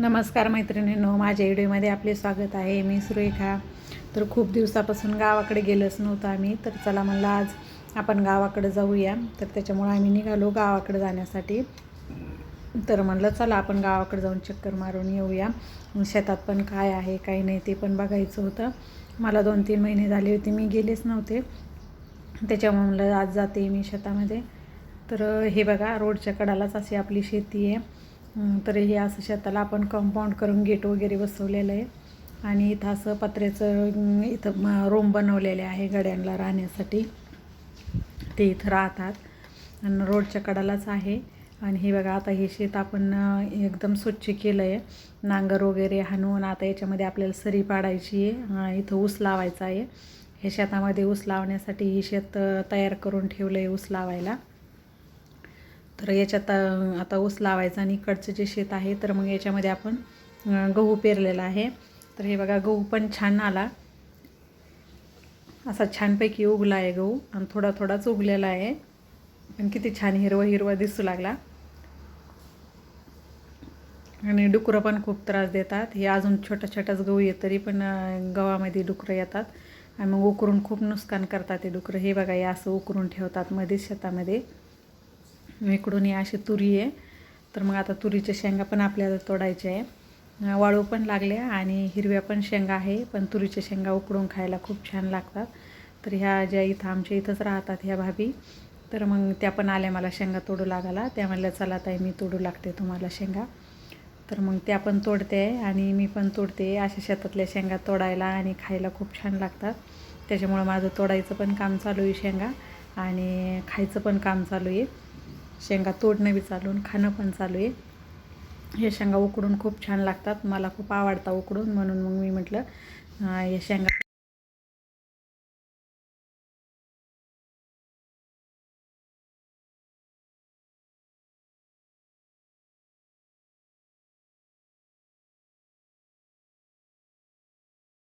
नमस्कार मैत्रिणींनो माझ्या व्हिडिओमध्ये आपले स्वागत आहे. मी सुरेखा. तर खूप दिवसापासून गावाकडे गेलोच नव्हतं आम्ही. तर चला म्हणलं आज आपण गावाकडे जाऊया. तर त्याच्यामुळं आम्ही निघालो गावाकडे जाण्यासाठी. तर म्हणलं चला आपण गावाकडे जाऊन चक्कर मारून येऊया. शेतात पण काय आहे काही नाही ते पण बघायचं होतं. मला दोन तीन महिने झाले होते मी गेलेच नव्हते. त्याच्यामुळे म्हणलं आज जाते मी शेतामध्ये. तर हे बघा रोडच्या कडालाच अशी आपली शेती आहे. तर हे असं शेताला आपण कंपाऊंड करून गेट वगैरे बसवलेलं आहे. आणि इथं असं पत्र्याचं इथं रूम बनवलेले आहे गड्यांना राहण्यासाठी. ते इथं राहतात. आणि रोडच्या कडालाच आहे. आणि हे बघा आता हे शेत आपण एकदम स्वच्छ केलं आहे नांगर वगैरे हाणून आता याच्यामध्ये आपल्याला सरी पाडायची आहे. इथं ऊस लावायचा आहे. हे शेतामध्ये ऊस लावण्यासाठी ही शेत तयार करून ठेवलं आहे ऊस लावायला. तर याच्यात आता ऊस लावायचा आणि इकडचं जे शेत आहे तर मग याच्यामध्ये आपण गहू पेरलेला आहे. तर हे बघा गहू पण छान आला. असा छानपैकी उगला आहे गहू आणि थोडा थोडाच उगलेला आहे. आणि किती छान हिरवा हिरवा दिसू लागला. आणि डुकरं पण खूप त्रास देतात. हे अजून छोटा छोटाच गहू येत तरी पण गव्हामध्ये डुकरं येतात. आणि मग उकरून खूप नुकसान करतात ते डुकरं. हे बघा हे असं उकरून ठेवतात मध्येच शेतामध्ये. इकडून ही अशी तुरी आहे. तर मग आता तुरीच्या शेंगा पण आपल्याला तोडायच्या आहे. वाळू पण लागल्या आणि हिरव्या पण शेंगा आहे पण तुरीच्या शेंगा उकडून खायला खूप छान लागतात. तर ह्या ज्या इथं आमच्या इथंच राहतात ह्या भाभी. तर मग त्या पण आल्या मला शेंगा तोडू लागायला. त्या म्हणल्या चला ताई मी तोडू लागते तुम्हाला शेंगा. तर मग त्या पण तोडते आणि मी पण तोडते अशा शेतातल्या शेंगा तोडायला आणि खायला खूप छान लागतात. त्याच्यामुळं माझं तोडायचं पण काम चालू आहे शेंगा आणि खायचं पण काम चालू आहे. शेंगा तोडणं बी चालून खाणं पण चालू आहे. हे शेंगा उकडून खूप छान लागतात. मला खूप आवडतात उकडून म्हणून मग मी म्हटलं या शेंगा